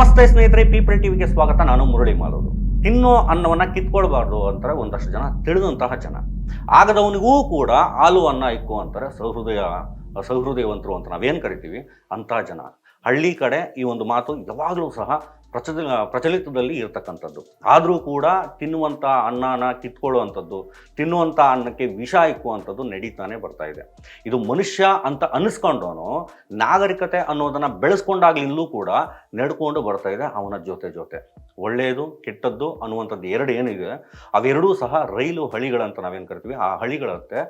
ನಮಸ್ತೆ ಸ್ನೇಹಿತರೆ ಪೀಪಲ್ ಟಿವಿಗೆ ಸ್ವಾಗತ. ನಾನು ಮುರಳಿ ಮಾಡೋದು ತಿನ್ನೋ ಅನ್ನವನ್ನ ಕಿತ್ಕೊಳ್ಬಾರ್ದು ಅಂತಾರೆ ಒಂದಷ್ಟು ಜನ, ತಿಳಿದಂತಹ ಜನ. ಆಗದವನಿಗೂ ಕೂಡ ಹಾಲು ಅನ್ನ ಇಕ್ಕು ಅಂತಾರೆ, ಸಹೃದಯ, ಸಹೃದಯವಂತರು ಅಂತ ನಾವೇನು ಕರಿತೀವಿ? ಅಂತಹ ಜನ. ಹಳ್ಳಿ ಕಡೆ ಈ ಒಂದು ಮಾತು ಯಾವಾಗಲೂ ಸಹ ಪ್ರಚಲ, ಪ್ರಚಲಿತದಲ್ಲಿ ಇರತಕ್ಕಂಥದ್ದು. ಆದರೂ ಕೂಡ ತಿನ್ನುವಂಥ ಅನ್ನನ ಕಿತ್ಕೊಳ್ಳುವಂಥದ್ದು, ತಿನ್ನುವಂಥ ಅನ್ನಕ್ಕೆ ವಿಷ ಇಕ್ಕುವಂಥದ್ದು ನಡೀತಾನೆ ಬರ್ತಾ ಇದೆ. ಇದು ಮನುಷ್ಯ ಅಂತ ಅನಿಸ್ಕೊಂಡವನು ನಾಗರಿಕತೆ ಅನ್ನೋದನ್ನು ಬೆಳೆಸ್ಕೊಂಡಾಗ್ಲಿಂದಲೂ ಕೂಡ ನಡ್ಕೊಂಡು ಬರ್ತಾ ಇದೆ ಅವನ ಜೊತೆ ಜೊತೆ. ಒಳ್ಳೆಯದು ಕೆಟ್ಟದ್ದು ಅನ್ನುವಂಥದ್ದು ಎರಡು ಏನಿದೆ, ಅವೆರಡೂ ಸಹ ರೈಲು ಹಳಿಗಳಂತ ನಾವೇನು ಕರಿತೀವಿ, ಆ ಹಳಿಗಳಂತೆ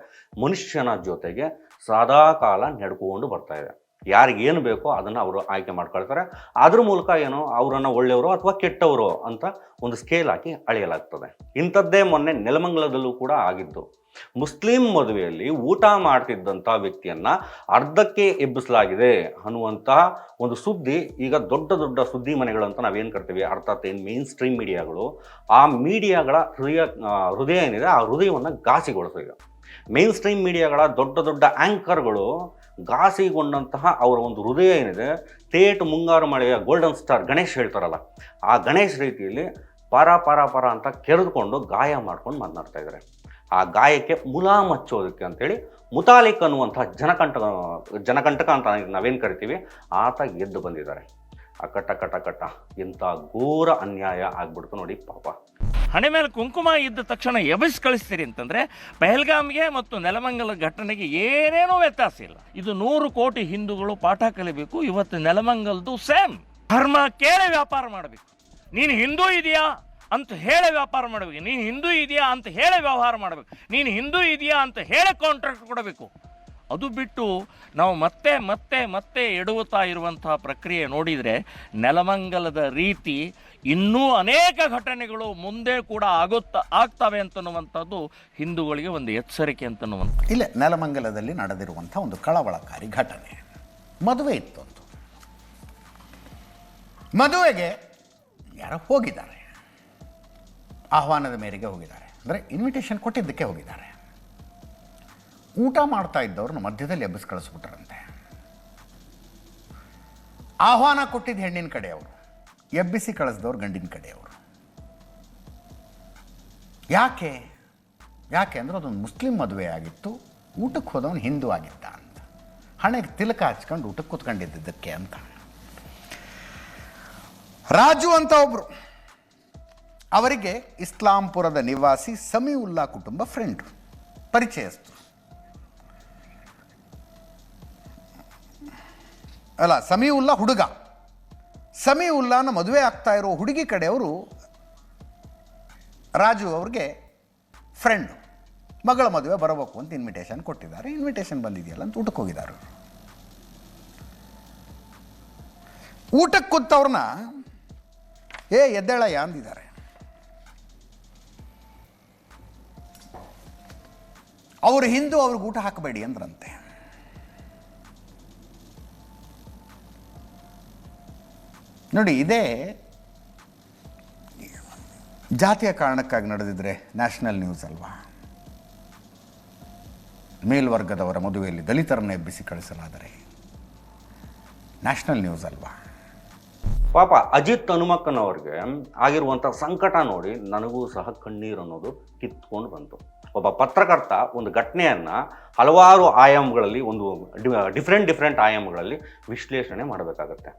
ಮನುಷ್ಯನ ಜೊತೆಗೆ ಸದಾಕಾಲ ನಡ್ಕೊಂಡು ಬರ್ತಾ ಇದೆ. ಯಾರಿಗೆ ಏನು ಬೇಕೋ ಅದನ್ನು ಅವರು ಆಯ್ಕೆ ಮಾಡ್ಕೊಳ್ತಾರೆ. ಅದ್ರ ಮೂಲಕ ಏನೋ ಅವರನ್ನು ಒಳ್ಳೆಯವರು ಅಥವಾ ಕೆಟ್ಟವರು ಅಂತ ಒಂದು ಸ್ಕೇಲ್ ಹಾಕಿ ಅಳೆಯಲಾಗ್ತದೆ. ಇಂಥದ್ದೇ ಮೊನ್ನೆ ನೆಲಮಂಗಲದಲ್ಲೂ ಕೂಡ ಆಗಿದ್ದು. ಮುಸ್ಲಿಂ ಮದುವೆಯಲ್ಲಿ ಊಟ ಮಾಡ್ತಿದ್ದಂಥ ವ್ಯಕ್ತಿಯನ್ನ ಅರ್ಧಕ್ಕೆ ಎಬ್ಬಿಸಲಾಗಿದೆ ಅನ್ನುವಂತಹ ಒಂದು ಸುದ್ದಿ ಈಗ ದೊಡ್ಡ ದೊಡ್ಡ ಸುದ್ದಿ ಮನೆಗಳು ಅಂತ ನಾವೇನು ಕರಿತೀವಿ ಅರ್ಥಾತ್ ಏನು ಮೇನ್ ಸ್ಟ್ರೀಮ್ ಮೀಡಿಯಾಗಳು ಆ ಮೀಡಿಯಾಗಳ ಹೃದಯ ಹೃದಯ ಏನಿದೆ ಆ ಹೃದಯವನ್ನು ಘಾಸಿಗೊಳಿಸಿದೆ ಮೇನ್ ಸ್ಟ್ರೀಮ್ ಮೀಡಿಯಾಗಳ ದೊಡ್ಡ ದೊಡ್ಡ ಆ್ಯಂಕರ್ಗಳು ಘಾಸಿಗೊಂಡಂತಹ ಅವರ ಒಂದು ಹೃದಯ ಏನಿದೆ, ತೇಟು ಮುಂಗಾರು ಮಳೆಯ ಗೋಲ್ಡನ್ ಸ್ಟಾರ್ ಗಣೇಶ್ ಹೇಳ್ತಾರಲ್ಲ, ಆ ಗಣೇಶ್ ರೀತಿಯಲ್ಲಿ ಪರ ಪರ ಪರ ಅಂತ ಕೆರೆದುಕೊಂಡು ಗಾಯ ಮಾಡ್ಕೊಂಡು ಮಾತನಾಡ್ತಾ ಇದ್ದಾರೆ. ಆ ಗಾಯಕ್ಕೆ ಮುಲಾಮ್ ಹಚ್ಚೋದಕ್ಕೆ ಅಂತೇಳಿ ಮುತಾಲಿಕ್ ಅನ್ನುವಂಥ ಜನಕಂಟಕ ಜನಕಂಟಕ ಅಂತ ನಾವೇನು ಕರಿತೀವಿ, ಆತ ಗೆದ್ದು ಬಂದಿದ್ದಾರೆ. ಅಕಟ ಕಟ ಕಟ ಇಂಥ ಘೋರ ಅನ್ಯಾಯ ಆಗ್ಬಿಡ್ತು ನೋಡಿ ಪಾಪ. ಹಣೆ ಮೇಲೆ ಕುಂಕುಮ ಇದ್ದ ತಕ್ಷಣ ಎಬಸ್ ಕಳಿಸ್ತೀರಿ ಅಂತಂದರೆ ಪಹಲ್ಗಾಮ್ಗೆ ಮತ್ತು ನೆಲಮಂಗಲ ಘಟನೆಗೆ ಏನೇನೂ ವ್ಯತ್ಯಾಸ ಇಲ್ಲ. ಇದು ನೂರು ಕೋಟಿ ಹಿಂದೂಗಳು ಪಾಠ ಕಲಿಬೇಕು, ಇವತ್ತು ನೆಲಮಂಗಲದು ಸೇಮ್. ಧರ್ಮ ಕೇಳಿ ವ್ಯಾಪಾರ ಮಾಡಬೇಕು. ನೀನು ಹಿಂದೂ ಇದೆಯಾ ಅಂತ ಹೇಳಿ ವ್ಯಾಪಾರ ಮಾಡಬೇಕು. ನೀನು ಹಿಂದೂ ಇದೆಯಾ ಅಂತ ಹೇಳಿ ವ್ಯವಹಾರ ಮಾಡಬೇಕು. ನೀನು ಹಿಂದೂ ಇದೆಯಾ ಅಂತ ಹೇಳಿ ಕಾಂಟ್ರಾಕ್ಟ್ ಕೊಡಬೇಕು. ಅದು ಬಿಟ್ಟು ನಾವು ಮತ್ತೆ ಮತ್ತೆ ಮತ್ತೆ ಎಡುವುತ್ತಾ ಇರುವಂತಹ ಪ್ರಕ್ರಿಯೆ ನೋಡಿದರೆ ನೆಲಮಂಗಲದ ರೀತಿ ಇನ್ನೂ ಅನೇಕ ಘಟನೆಗಳು ಮುಂದೆ ಕೂಡ ಆಗುತ್ತಾ ಆಗ್ತವೆ ಅಂತನ್ನುವಂಥದ್ದು ಹಿಂದೂಗಳಿಗೆ ಒಂದು ಎಚ್ಚರಿಕೆ ಅಂತನ್ನುವಂಥ ಇಲ್ಲ, ನೆಲಮಂಗಲದಲ್ಲಿ ನಡೆದಿರುವಂಥ ಒಂದು ಕಳವಳಕಾರಿ ಘಟನೆ. ಮದುವೆ ಇತ್ತು ಮದುವೆಗೆ ಯಾರೋ ಹೋಗಿದ್ದಾರೆ. ಆಹ್ವಾನದ ಮೇರೆಗೆ ಹೋಗಿದ್ದಾರೆ. ಅಂದರೆ ಇನ್ವಿಟೇಷನ್ ಕೊಟ್ಟಿದ್ದಕ್ಕೆ ಹೋಗಿದ್ದಾರೆ. ಊಟ ಮಾಡ್ತಾ ಇದ್ದವ್ರನ್ನ ಮಧ್ಯದಲ್ಲಿ ಎಬ್ಬಿಸಿ ಕಳಿಸ್ಬಿಟ್ರಂತೆ. ಆಹ್ವಾನ ಕೊಟ್ಟಿದ್ದ ಹೆಣ್ಣಿನ ಕಡೆಯವರು ಎಬ್ಬಿಸಿ ಕಳಿಸ್ದವ್ರು ಗಂಡಿನ ಕಡೆಯವರು ಯಾಕೆ? ಯಾಕೆ ಅಂದ್ರೆ ಅದೊಂದು ಮುಸ್ಲಿಂ ಮದುವೆ ಆಗಿತ್ತು, ಊಟಕ್ಕೆ ಹೋದವನು ಹಿಂದೂ ಆಗಿದ್ದ ಅಂತ. ಹಣೆಗೆ ತಿಲಕ ಹಚ್ಕೊಂಡು ಊಟಕ್ಕೆ ಕೂತ್ಕೊಂಡಿದ್ದಕ್ಕೆ ಅಂತ. ರಾಜು ಅಂತ ಒಬ್ರು. ಅವರಿಗೆ ಇಸ್ಲಾಂಪುರದ ನಿವಾಸಿ ಸಮೀವುಲ್ಲಾ ಕುಟುಂಬ ಫ್ರೆಂಡ್ ಪರಿಚಯಸ್ತು ಅಲ್ಲ, ಸಮೀವುಲ್ಲಾ ಹುಡುಗ. ಸಮೀವುಲ್ಲಾನ ಮದುವೆ ಆಗ್ತಾ ಇರೋ ಹುಡುಗಿ ಕಡೆಯವರು ರಾಜು ಅವ್ರಿಗೆ ಫ್ರೆಂಡು ಮಗಳ ಮದುವೆ ಬರಬೇಕು ಅಂತ ಇನ್ವಿಟೇಷನ್ ಕೊಟ್ಟಿದ್ದಾರೆ. ಇನ್ವಿಟೇಷನ್ ಬಂದಿದೆಯಲ್ಲ ಅಂತ ಊಟಕ್ಕೆ ಹೋಗಿದ್ದಾರೆ. ಊಟಕ್ಕೆ ಕೂತವ್ರನ್ನ, ಏ, ಎದ್ದೇಳಯ್ಯ ಅಂದಿದ್ದಾರೆ. ಅವರು ಹಿಂದೂ, ಅವ್ರಿಗೆ ಊಟ ಹಾಕಬೇಡಿ ಅಂದ್ರಂತೆ. ನೋಡಿ, ಇದೇ ಜಾತಿಯ ಕಾರಣಕ್ಕಾಗಿ ನಡೆದಿದ್ರೆ ನ್ಯಾಷನಲ್ ನ್ಯೂಸ್ ಅಲ್ವಾ? ಮೇಲ್ವರ್ಗದವರ ಮದುವೆಯಲ್ಲಿ ದಲಿತರನ್ನು ಎಬ್ಬಿಸಿ ಕಳಿಸಲಾದರೆ ನ್ಯಾಷನಲ್ ನ್ಯೂಸ್ ಅಲ್ವಾ? ಪಾಪ ಅಜಿತ್ ಹನುಮಕ್ಕನವ್ರಿಗೆ ಆಗಿರುವಂಥ ಸಂಕಟ ನೋಡಿ ನನಗೂ ಸಹ ಕಣ್ಣೀರು ಅನ್ನೋದು ಕಿತ್ಕೊಂಡು ಬಂತು. ಒಬ್ಬ ಪತ್ರಕರ್ತ ಒಂದು ಘಟನೆಯನ್ನು ಹಲವಾರು ಆಯಾಮಗಳಲ್ಲಿ ಒಂದು ಡಿಫ್ರೆಂಟ್ ಡಿಫ್ರೆಂಟ್ ಆಯಾಮಗಳಲ್ಲಿ ವಿಶ್ಲೇಷಣೆ ಮಾಡಬೇಕಾಗತ್ತೆ.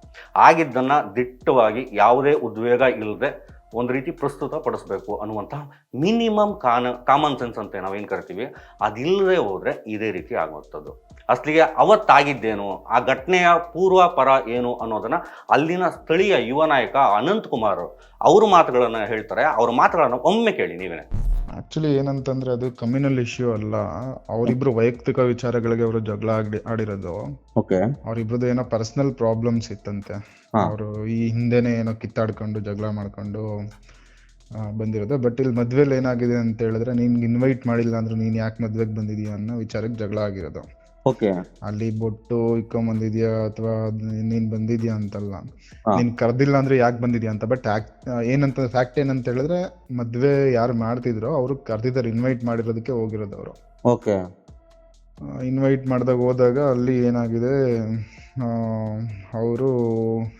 ಆಗಿದ್ದನ್ನು ದಿಟ್ಟವಾಗಿ ಯಾವುದೇ ಉದ್ವೇಗ ಇಲ್ಲದೆ ಒಂದು ರೀತಿ ಪ್ರಸ್ತುತ ಪಡಿಸ್ಬೇಕು ಅನ್ನುವಂಥ ಮಿನಿಮಮ್ ಕಾನ ಕಾಮನ್ ಸೆನ್ಸ್ ಅಂತ ನಾವೇನು ಕರಿತೀವಿ? ಅದಿಲ್ಲದೆ ಹೋದರೆ ಇದೇ ರೀತಿ ಆಗುವಂಥದ್ದು. ಅಸಲಿಗೆ ಅವತ್ತಾಗಿದ್ದೇನು, ಆ ಘಟನೆಯ ಪೂರ್ವ ಪರ ಏನು ಅನ್ನೋದನ್ನು ಅಲ್ಲಿನ ಸ್ಥಳೀಯ ಯುವ ನಾಯಕ ಅನಂತ್ ಕುಮಾರ್ ಅವ್ರ ಮಾತುಗಳನ್ನು ಹೇಳ್ತಾರೆ, ಅವ್ರ ಮಾತುಗಳನ್ನು ಒಮ್ಮೆ ಕೇಳಿ ನೀವೇ. ಆಕ್ಚುಲಿ ಏನಂತಂದ್ರೆ ಅದು ಕಮ್ಯುನಲ್ ಇಶ್ಯೂ ಅಲ್ಲ. ಅವರಿಬ್ರು ವೈಯಕ್ತಿಕ ವಿಚಾರಗಳಿಗೆ ಅವರು ಜಗಳ ಆಗಿ ಆಡಿರೋದು. ಓಕೆ ಅವರಿಬ್ರದ್ದು ಏನೋ ಪರ್ಸನಲ್ ಪ್ರಾಬ್ಲಮ್ಸ್ ಇತ್ತಂತೆ. ಅವರು ಈ ಹಿಂದೆನೆ ಏನೋ ಕಿತ್ತಾಡ್ಕೊಂಡು ಜಗಳ ಮಾಡ್ಕೊಂಡು ಬಂದಿರೋದು. ಬಟ್ ಇಲ್ಲಿ ಮದ್ವೆಲಿ ಏನಾಗಿದೆ ಅಂತ ಹೇಳಿದ್ರೆ ನಿನ್ಗೆ ಇನ್ವೈಟ್ ಮಾಡಿಲ್ಲ ಅಂದ್ರೆ ನೀನು ಯಾಕೆ ಮದ್ವೆಗೆ ಬಂದಿದೀಯ? ಅನ್ನೋ ವಿಚಾರಕ್ಕೆ ಜಗಳ ಆಗಿರೋದು. ಅಲ್ಲಿ ಬೊಟ್ಟು ಇಕ್ಕೊಂಡ್ ಬಂದಿದ್ಯಾ ಅಥವಾ ನೀನ್ ಬಂದಿದ್ಯಾ ಅಂತಲ್ಲ. ನೀನ್ ಕರ್ದಿಲ್ಲ ಅಂದ್ರೆ ಯಾಕೆ ಬಂದಿದ್ಯಾ ಅಂತ. ಬಟ್ ಏನಂತ ಫ್ಯಾಕ್ಟ್ ಏನಂತ ಹೇಳಿದ್ರೆ ಮದ್ವೆ ಯಾರು ಮಾಡ್ತಿದ್ರೋ ಅವ್ರು ಕರ್ದಿದ್ದಾರೆ ಇನ್ವೈಟ್ ಮಾಡಿರೋದಕ್ಕೆ ಹೋಗಿರೋದು ಅವರು. ಓಕೆ. ಇನ್ವೈಟ್ ಮಾಡಿದಾಗ ಹೋದಾಗ ಅಲ್ಲಿ ಏನಾಗಿದೆ ಅವರು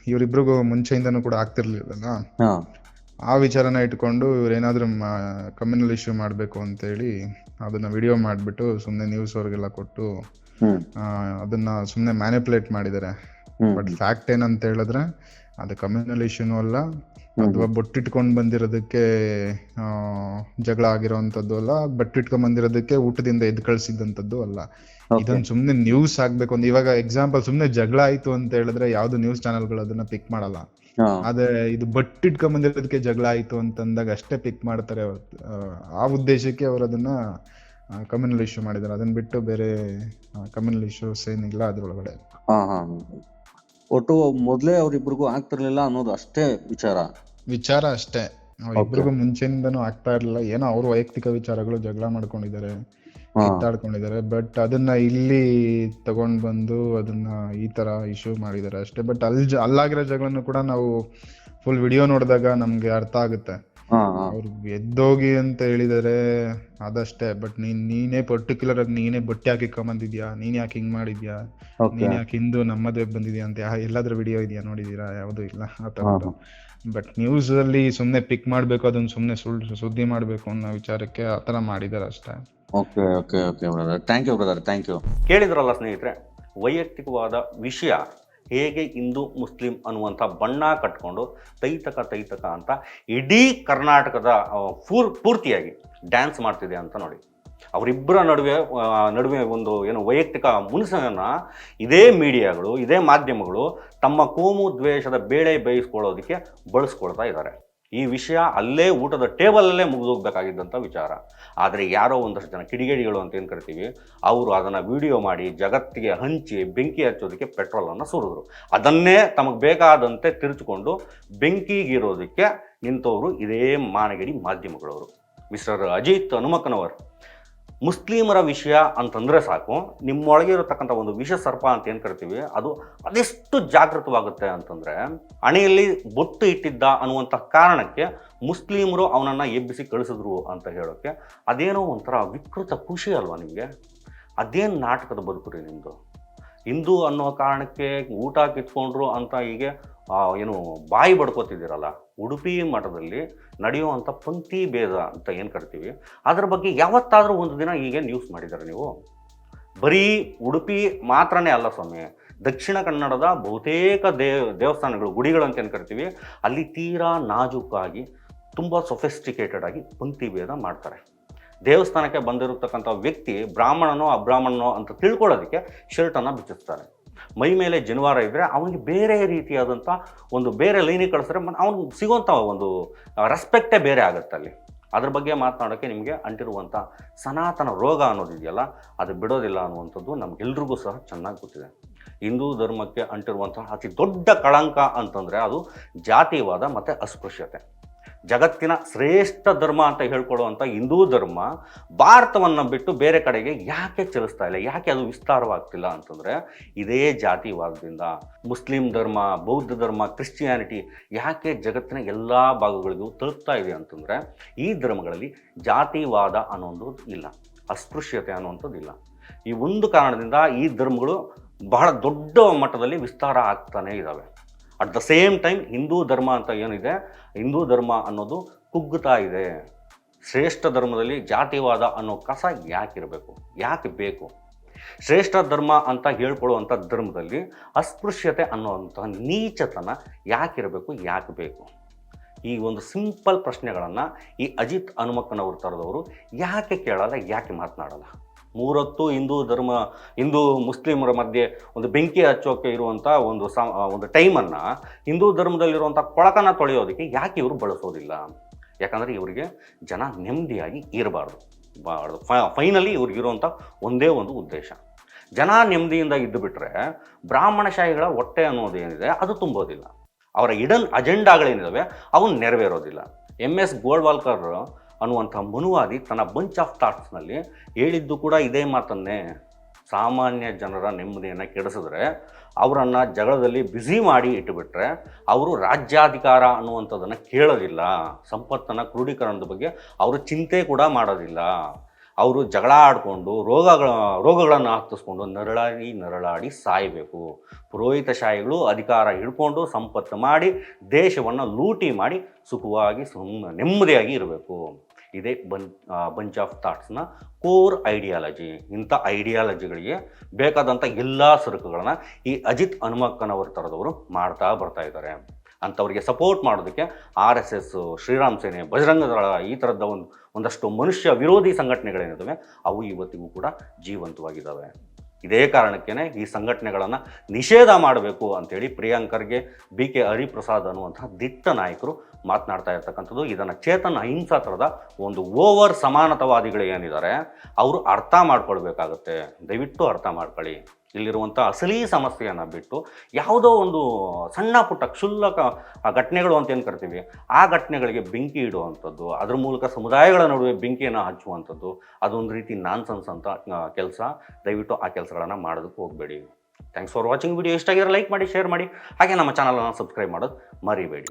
ಇವರಿಬ್ರಿಗೂ ಮುಂಚೆಯಿಂದನೂ ಕೂಡ ಆಗ್ತಿರ್ಲಿಲ್ಲ ಆ ವಿಚಾರನ ಇಟ್ಕೊಂಡು ಇವ್ರೇನಾದ್ರೂ ಕಮ್ಯುನಲ್ ಇಶ್ಯೂ ಮಾಡಬೇಕು ಅಂತೇಳಿ ಅದನ್ನ ವಿಡಿಯೋ ಮಾಡಿಬಿಟ್ಟು ಸುಮ್ಮನೆ ನ್ಯೂಸ್ ಅವ್ರಿಗೆಲ್ಲ ಕೊಟ್ಟು ಅದನ್ನ ಸುಮ್ಮನೆ ಮ್ಯಾನಿಪುಲೇಟ್ ಮಾಡಿದ್ದಾರೆ. ಬಟ್ ಫ್ಯಾಕ್ಟ್ ಏನಂತ ಹೇಳಿದ್ರೆ ಅದು ಕಮ್ಯುನಲ್ ಇಶ್ಯೂನು ಅಲ್ಲ ಅಥವಾ ಬೊಟ್ಟಿಟ್ಕೊಂಡ್ ಬಂದಿರೋದಕ್ಕೆ ಜಗಳ ಆಗಿರೋಂಥದ್ದು ಅಲ್ಲ ಬಟ್ಟಿಟ್ಕೊಂಡ್ ಬಂದಿರೋದಕ್ಕೆ ಊಟದಿಂದ ಎದ್ದು ಕಳ್ಸಿದ್ದಂಥದ್ದು ಅಲ್ಲ. ಇದೊಂದು ಸುಮ್ಮನೆ ನ್ಯೂಸ್ ಆಗ್ಬೇಕು ಅಂತ ಇವಾಗ ಎಕ್ಸಾಂಪಲ್ ಸುಮ್ಮನೆ ಜಗಳ ಆಯ್ತು ಅಂತ ಹೇಳಿದ್ರೆ ಯಾವ್ದು ನ್ಯೂಸ್ ಚಾನೆಲ್ಗಳು ಅದನ್ನ ಪಿಕ್ ಮಾಡಲ್ಲ. ಆದ್ರೆ ಇದು ಬಟ್ಟಿಟ್ಕೊಂಡ್ ಬಂದಿರೋದಕ್ಕೆ ಜಗಳ ಆಯ್ತು ಅಂತಂದಾಗ ಅಷ್ಟೇ ಪಿಕ್ ಮಾಡ್ತಾರೆ ಆ ಉದ್ದೇಶಕ್ಕೆ ಅವ್ರು ಅದನ್ನ ಕಮ್ಯುನಲ್ ಇಶ್ಯೂ ಮಾಡಿದ್ದಾರೆ. ಅದನ್ನ ಬಿಟ್ಟು ಬೇರೆ ಕಮ್ಯುನಲ್ ಇಶ್ಯೂಸ್ ಏನಿಲ್ಲ ಅದ್ರೊಳಗಡೆ. ಒಟ್ಟು ಮೊದಲೇ ಅವ್ರಿಬ್ರಿಗೂ ಆಗ್ತಿರ್ಲಿಲ್ಲ ಅನ್ನೋದು ಅಷ್ಟೇ ವಿಚಾರ. ವಿಚಾರ ಅಷ್ಟೇ. ಇಬ್ರಿಗೂ ಮುಂಚೆಯಿಂದನೂ ಆಗ್ತಾ ಇರಲಿಲ್ಲ. ಏನೋ ಅವ್ರ ವೈಯಕ್ತಿಕ ವಿಚಾರಗಳು ಜಗಳ ಮಾಡ್ಕೊಂಡಿದ್ದಾರೆ ಕಿತ್ತಾಡ್ಕೊಂಡಿದ್ದಾರೆ. ಬಟ್ ಅದನ್ನ ಇಲ್ಲಿ ತಗೊಂಡ್ ಬಂದು ಅದನ್ನ ಈ ತರ ಇಶ್ಯೂ ಮಾಡಿದ್ದಾರೆ ಅಷ್ಟೇ. ಬಟ್ ಅಲ್ಲಿ ಅಲ್ಲಾಗಿರೋ ಜಗಳನ್ನು ಕೂಡ ನಾವು ಫುಲ್ ವಿಡಿಯೋ ನೋಡಿದಾಗ ನಮ್ಗೆ ಅರ್ಥ ಆಗುತ್ತೆ. ಅವ್ರು ಎದ್ದೋಗಿ ಅಂತ ಹೇಳಿದಾರೆ ಅದಷ್ಟೇ ಬಟ್ ನೀನ್ ನೀನೇ ಪರ್ಟಿಕ್ಯುಲರ್ ಆಗಿ ನೀನೇ ಬಟ್ಟೆ ಹಾಕಿಕೊಂಬಂದಿದ್ಯಾ ನೀನ್ ಯಾಕೆ ಹಿಂಗ್ ಮಾಡಿದ್ಯಾ? ನೀನ್ ಯಾಕೆ ಹಿಂದು ನಮ್ಮದೇ ಮದ್ವೆಗ್ ಬಂದಿದ್ಯಾ ಅಂತ ಯಾ- ಎಲ್ಲಾದ್ರೂ ವಿಡಿಯೋ ಇದೆಯಾ ನೋಡಿದೀರಾ? ಯಾವ್ದು ಇಲ್ಲ ಆ ತರದ್ದು ಬಟ್ ನ್ಯೂಸ್ ಅಲ್ಲಿ ಸುಮ್ನೆ ಪಿಕ್ ಮಾಡ್ಬೇಕು ಅದನ್ನ ಸುಮ್ನೆ ಸುಳ್ಳು ಸುದ್ದಿ ಮಾಡ್ಬೇಕು ಅನ್ನೋ ವಿಚಾರಕ್ಕೆ ಆತರ ಮಾಡಿದಾರೆ ಅಷ್ಟೇ. Okay okay okay brother thank you brother thank you ಕೇಳಿದ್ರಲ್ಲ ಸ್ನೇಹಿತರೆ ವೈಯಕ್ತಿಕವಾದ ವಿಷಯ ಹೇಗೆ ಹಿಂದೂ ಮುಸ್ಲಿಂ ಅನ್ನುವಂಥ ಬಣ್ಣ ಕಟ್ಕೊಂಡು ತೈತಕ ತೈತಕ ಅಂತ ಇಡೀ ಕರ್ನಾಟಕದ ಪೂರ್, ಪೂರ್ತಿಯಾಗಿ ಡ್ಯಾನ್ಸ್ ಮಾಡ್ತಿದೆ ಅಂತ ನೋಡಿ. ಅವರಿಬ್ಬರ ನಡುವೆ ನಡುವೆ ಒಂದು ಏನು ವೈಯಕ್ತಿಕ ಮುನಿಸನ್ನು ಇದೇ ಮೀಡಿಯಾಗಳು, ಇದೇ ಮಾಧ್ಯಮಗಳು ತಮ್ಮ ಕೋಮು ದ್ವೇಷದ ಬೇಳೆ ಬೇಯಿಸ್ಕೊಳ್ಳೋದಕ್ಕೆ ಬಳಸ್ಕೊಳ್ತಾ ಇದ್ದಾರೆ. ಈ ವಿಷಯ ಅಲ್ಲೇ ಊಟದ ಟೇಬಲಲ್ಲೇ ಮುಗಿದೋಗ್ಬೇಕಾಗಿದ್ದಂಥ ವಿಚಾರ. ಆದರೆ ಯಾರೋ ಒಂದಷ್ಟು ಜನ ಕಿಡಿಗೇಡಿಗಳು ಅಂತ ಏನು ಕರಿತೀವಿ, ಅವರು ಅದನ್ನು ವಿಡಿಯೋ ಮಾಡಿ ಜಗತ್ತಿಗೆ ಹಂಚಿ ಬೆಂಕಿ ಹಚ್ಚೋದಕ್ಕೆ ಪೆಟ್ರೋಲನ್ನು ಸುರಿದ್ರು. ಅದನ್ನೇ ತಮಗೆ ಬೇಕಾದಂತೆ ತಿರುಚಿಕೊಂಡು ಬೆಂಕಿಗಿರೋದಕ್ಕೆ ನಿಂತವರು ಇದೇ ಮಾನಗಡಿ ಮಾಧ್ಯಮಗಳವರು. ಮಿಸ್ಟರ್ ಅಜಿತ್ ಹನುಮಕ್ಕನವರು ಮುಸ್ಲಿಮರ ವಿಷಯ ಅಂತಂದರೆ ಸಾಕು, ನಿಮ್ಮೊಳಗೆ ಇರತಕ್ಕಂಥ ಒಂದು ವಿಷ ಸರ್ಪ ಅಂತ ಏನು ಕರಿತೀವಿ, ಅದು ಅದೆಷ್ಟು ಜಾಗೃತವಾಗುತ್ತೆ ಅಂತಂದರೆ ಹಣೆಯಲ್ಲಿ ಬೊಟ್ಟು ಇಟ್ಟಿದ್ದ ಅನ್ನುವಂಥ ಕಾರಣಕ್ಕೆ ಮುಸ್ಲಿಮರು ಅವನನ್ನು ಎಬ್ಬಿಸಿ ಕಳಿಸಿದ್ರು ಅಂತ ಹೇಳೋಕ್ಕೆ ಅದೇನೋ ಒಂಥರ ವಿಕೃತ ಖುಷಿ ಅಲ್ವಾ ನಿಮಗೆ? ಅದೇನು ನಾಟಕದ ಬದುಕು ರೀ ನಿಮ್ಮದು ಹಿಂದೂ ಅನ್ನೋ ಕಾರಣಕ್ಕೆ ಊಟ ಕಿತ್ಕೊಂಡ್ರು ಅಂತ ಹೀಗೆ ಏನು, ಬಾಯಿ ಬಡ್ಕೋತಿದ್ದೀರಲ್ಲ ಉಡುಪಿ ಮಠದಲ್ಲಿ ನಡೆಯುವಂಥ ಪಂಕ್ತಿ ಭೇದ ಅಂತ ಏನು ಕರಿತೀವಿ, ಅದರ ಬಗ್ಗೆ ಯಾವತ್ತಾದರೂ ಒಂದು ದಿನ ಹೀಗೆ ನ್ಯೂಸ್ ಮಾಡಿದ್ದಾರೆ ನೀವು? ಬರೀ ಉಡುಪಿ ಮಾತ್ರನೇ ಅಲ್ಲ ಸ್ವಾಮಿ, ದಕ್ಷಿಣ ಕನ್ನಡದ ಬಹುತೇಕ ದೇವ ದೇವಸ್ಥಾನಗಳು ಅಂತ ಏನು ಕರಿತೀವಿ, ಅಲ್ಲಿ ತೀರಾ ನಾಜೂಕಾಗಿ ತುಂಬ ಸೊಫೆಸ್ಟಿಕೇಟೆಡ್ ಆಗಿ ಪಂಕ್ತಿ ಭೇದ ಮಾಡ್ತಾರೆ. ದೇವಸ್ಥಾನಕ್ಕೆ ಬಂದಿರತಕ್ಕಂಥ ವ್ಯಕ್ತಿ ಬ್ರಾಹ್ಮಣನೋ ಅಬ್ರಾಹ್ಮಣನೋ ಅಂತ ತಿಳ್ಕೊಳ್ಳೋದಕ್ಕೆ ಶರ್ಟನ್ನು ಬಿಚ್ಚಿಸ್ತಾರೆ. ಮೈ ಮೇಲೆ ಜನವಾರ ಇದ್ದರೆ ಅವನಿಗೆ ಬೇರೆ ರೀತಿಯಾದಂಥ ಒಂದು ಬೇರೆ ಲೈನಿಗೆ ಕಳಿಸಿದ್ರೆ ಅವ್ನಿಗೆ ಸಿಗೋಂಥ ಒಂದು ರೆಸ್ಪೆಕ್ಟೇ ಬೇರೆ ಆಗುತ್ತೆ ಅಲ್ಲಿ. ಅದ್ರ ಬಗ್ಗೆ ಮಾತನಾಡೋಕ್ಕೆ ನಿಮಗೆ ಅಂಟಿರುವಂಥ ಸನಾತನ ರೋಗ ಅನ್ನೋದಿದೆಯಲ್ಲ, ಅದು ಬಿಡೋದಿಲ್ಲ ಅನ್ನುವಂಥದ್ದು ನಮಗೆಲ್ರಿಗೂ ಸಹ ಚೆನ್ನಾಗಿ ಗೊತ್ತಿದೆ. ಹಿಂದೂ ಧರ್ಮಕ್ಕೆ ಅಂಟಿರುವಂತಹ ಅತಿ ದೊಡ್ಡ ಕಳಂಕ ಅಂತಂದರೆ ಅದು ಜಾತಿವಾದ ಮತ್ತು ಅಸ್ಪೃಶ್ಯತೆ. ಜಗತ್ತಿನ ಶ್ರೇಷ್ಠ ಧರ್ಮ ಅಂತ ಹೇಳ್ಕೊಳ್ಳುವಂಥ ಹಿಂದೂ ಧರ್ಮ ಭಾರತವನ್ನು ಬಿಟ್ಟು ಬೇರೆ ಕಡೆಗೆ ಯಾಕೆ ಚಲಿಸ್ತಾ ಇಲ್ಲ? ಯಾಕೆ ಅದು ವಿಸ್ತಾರವಾಗ್ತಿಲ್ಲ ಅಂತಂದರೆ ಇದೇ ಜಾತಿವಾದದಿಂದ. ಮುಸ್ಲಿಂ ಧರ್ಮ, ಬೌದ್ಧ ಧರ್ಮ, ಕ್ರಿಶ್ಚಿಯಾನಿಟಿ ಯಾಕೆ ಜಗತ್ತಿನ ಎಲ್ಲ ಭಾಗಗಳಿಗೂ ತಲುಪ್ತಾ ಇದೆ ಅಂತಂದರೆ ಈ ಧರ್ಮಗಳಲ್ಲಿ ಜಾತಿವಾದ ಅನ್ನೋದು ಇಲ್ಲ, ಅಸ್ಪೃಶ್ಯತೆ ಅನ್ನುವಂಥದ್ದು ಇಲ್ಲ. ಈ ಒಂದು ಕಾರಣದಿಂದ ಈ ಧರ್ಮಗಳು ಬಹಳ ದೊಡ್ಡ ಮಟ್ಟದಲ್ಲಿ ವಿಸ್ತಾರ ಆಗ್ತಾನೇ ಇದ್ದಾವೆ at the same time Hindu ಧರ್ಮ ಅಂತ ಏನಿದೆ ಹಿಂದೂ ಧರ್ಮ ಅನ್ನೋದು ಕುಗ್ಗುತ್ತಾ ಇದೆ. ಶ್ರೇಷ್ಠ ಧರ್ಮದಲ್ಲಿ ಜಾತಿವಾದ ಅನ್ನೋ ಕಸ ಯಾಕಿರಬೇಕು ಯಾಕೆ ಬೇಕು? ಶ್ರೇಷ್ಠ ಧರ್ಮ ಅಂತ ಹೇಳ್ಕೊಳ್ಳುವಂಥ ಧರ್ಮದಲ್ಲಿ ಅಸ್ಪೃಶ್ಯತೆ ಅನ್ನುವಂಥ ನೀಚತನ ಯಾಕಿರಬೇಕು ಯಾಕೆ ಬೇಕು? ಈ ಒಂದು ಸಿಂಪಲ್ ಪ್ರಶ್ನೆಗಳನ್ನು ಈ ಅಜಿತ್ ಹನುಮಕ್ಕನವರು ಥರದವರು ಯಾಕೆ ಕೇಳಲ್ಲ, ಯಾಕೆ ಮಾತನಾಡಲ್ಲ? ಮೂರೊತ್ತು ಹಿಂದೂ ಧರ್ಮ, ಹಿಂದೂ ಮುಸ್ಲಿಮರ ಮಧ್ಯೆ ಒಂದು ಬೆಂಕಿ ಹಚ್ಚೋಕೆ ಇರುವಂಥ ಒಂದು ಸಾ ಒಂದು ಟೈಮನ್ನು ಹಿಂದೂ ಧರ್ಮದಲ್ಲಿರುವಂಥ ಕೊಳಕನ ತೊಳೆಯೋದಕ್ಕೆ ಯಾಕೆ ಇವರು ಬಳಸೋದಿಲ್ಲ? ಯಾಕಂದರೆ ಇವರಿಗೆ ಜನ ನೆಮ್ಮದಿಯಾಗಿ ಇರಬಾರ್ದು. ಬಾರ್ದು. ಫೈನಲಿ ಇವ್ರಿಗಿರುವಂಥ ಒಂದೇ ಒಂದು ಉದ್ದೇಶ. ಜನ ನೆಮ್ಮದಿಯಿಂದ ಇದ್ದುಬಿಟ್ರೆ ಬ್ರಾಹ್ಮಣಶಾಹಿಗಳ ಹೊಟ್ಟೆ ಅನ್ನೋದೇನಿದೆ ಅದು ತುಂಬೋದಿಲ್ಲ. ಅವರ ಇಡನ್ ಅಜೆಂಡಾಗಳೇನಿದಾವೆ ಅವು ನೆರವೇರೋದಿಲ್ಲ. ಎಂ ಎಸ್ ಗೋಳ್ವಾಲ್ಕರ್ ಅನ್ನುವಂಥ ಮನುವಾದಿ ತನ್ನ ಬಂಚ್ ಆಫ್ ಥಾಟ್ಸ್ನಲ್ಲಿ ಹೇಳಿದ್ದು ಕೂಡ ಇದೇ ಮಾತನ್ನೇ. ಸಾಮಾನ್ಯ ಜನರ ನೆಮ್ಮದಿಯನ್ನು ಕೆಡಿಸಿದ್ರೆ ಅವರನ್ನು ಜಗಳದಲ್ಲಿ ಬ್ಯುಸಿ ಮಾಡಿ ಇಟ್ಟುಬಿಟ್ರೆ ಅವರು ರಾಜ್ಯಾಧಿಕಾರ ಅನ್ನುವಂಥದ್ದನ್ನು ಕೇಳೋದಿಲ್ಲ. ಸಂಪತ್ತನ್ನು ಕ್ರೋಢೀಕರಣದ ಬಗ್ಗೆ ಅವರು ಚಿಂತೆ ಕೂಡ ಮಾಡೋದಿಲ್ಲ. ಅವರು ಜಗಳ ಆಡಿಕೊಂಡು ರೋಗಗಳ, ರೋಗಗಳನ್ನು ಹತ್ತಿಸ್ಕೊಂಡು ನರಳಾಡಿ ನರಳಾಡಿ ಸಾಯಬೇಕು. ಪುರೋಹಿತಶಾಹಿಗಳು ಅಧಿಕಾರ ಹಿಡ್ಕೊಂಡು ಸಂಪತ್ತು ಮಾಡಿ ದೇಶವನ್ನು ಲೂಟಿ ಮಾಡಿ ಸುಖವಾಗಿ ಸುಮ್ಮ ನೆಮ್ಮದಿಯಾಗಿ ಇರಬೇಕು. ಇದೇ ಬನ್ ಬಂಚ್ ಆಫ್ ಥಾಟ್ಸ್ನ ಕೋರ್ ಐಡಿಯಾಲಜಿ ಇಂಥ ಐಡಿಯಾಲಜಿಗಳಿಗೆ ಬೇಕಾದಂಥ ಎಲ್ಲ ಸರಕುಗಳನ್ನು ಈ ಅಜಿತ್ ಹನುಮಕ್ಕನವರ ಥರದವರು ಮಾಡ್ತಾ ಬರ್ತಾ ಇದ್ದಾರೆ. ಅಂಥವ್ರಿಗೆ ಸಪೋರ್ಟ್ ಮಾಡೋದಕ್ಕೆ ಆರ್ ಎಸ್ ಎಸ್, ಶ್ರೀರಾಮ್ ಸೇನೆ, ಬಜರಂಗ ದಳ ಈ ಥರದ ಒಂದು, ಒಂದಷ್ಟು ಮನುಷ್ಯ ವಿರೋಧಿ ಸಂಘಟನೆಗಳೇನಿದ್ದಾವೆ ಅವು ಇವತ್ತಿಗೂ ಕೂಡ ಜೀವಂತವಾಗಿದ್ದಾವೆ ಇದೇ ಕಾರಣಕ್ಕೇ ಈ ಸಂಘಟನೆಗಳನ್ನು ನಿಷೇಧ ಮಾಡಬೇಕು ಅಂತೇಳಿ ಪ್ರಿಯಾಂಕರ್ಗೆ ಬಿ ಕೆ ಹರಿಪ್ರಸಾದ್ ಅನ್ನುವಂಥ ದಿಟ್ಟ ನಾಯಕರು ಮಾತನಾಡ್ತಾ ಇರ್ತಕ್ಕಂಥದ್ದು. ಇದನ್ನು ಚೇತನ ಅಹಿಂಸಾ ಥರದ ಒಂದು ಓವರ್ ಸಮಾನತವಾದಿಗಳು ಏನಿದ್ದಾರೆ, ಅವರು ಅರ್ಥ ಮಾಡ್ಕೊಳ್ಬೇಕಾಗತ್ತೆ. ದಯವಿಟ್ಟು ಅರ್ಥ ಮಾಡ್ಕೊಳ್ಳಿ. ಇಲ್ಲಿರುವಂಥ ಅಸಲಿ ಸಮಸ್ಯೆಯನ್ನು ಬಿಟ್ಟು ಯಾವುದೋ ಒಂದು ಸಣ್ಣ ಪುಟ್ಟ ಕ್ಷುಲ್ಲಕ ಘಟನೆಗಳು ಅಂತ ಏನು ಕರಿತೀವಿ, ಆ ಘಟನೆಗಳಿಗೆ ಬೆಂಕಿ ಇಡುವಂಥದ್ದು, ಅದ್ರ ಮೂಲಕ ಸಮುದಾಯಗಳ ನಡುವೆ ಬೆಂಕಿಯನ್ನು ಹಚ್ಚುವಂಥದ್ದು, ಅದೊಂದು ರೀತಿ ನಾನ್ಸೆನ್ಸ್ ಅಂತ ಕೆಲಸ. ದಯವಿಟ್ಟು ಆ ಕೆಲಸಗಳನ್ನು ಮಾಡೋದಕ್ಕೆ ಹೋಗಬೇಡಿ. ಥ್ಯಾಂಕ್ಸ್ ಫಾರ್ ವಾಚಿಂಗ್ ವಿಡಿಯೋ ಇಷ್ಟ ಆಗಿದ್ರೆ ಲೈಕ್ ಮಾಡಿ ಶೇರ್ ಮಾಡಿ. ಹಾಗೆ ನಮ್ಮ ಚಾನಲನ್ನು ಸಬ್ಸ್ಕ್ರೈಬ್ ಮಾಡೋದು ಮರಿಬೇಡಿ.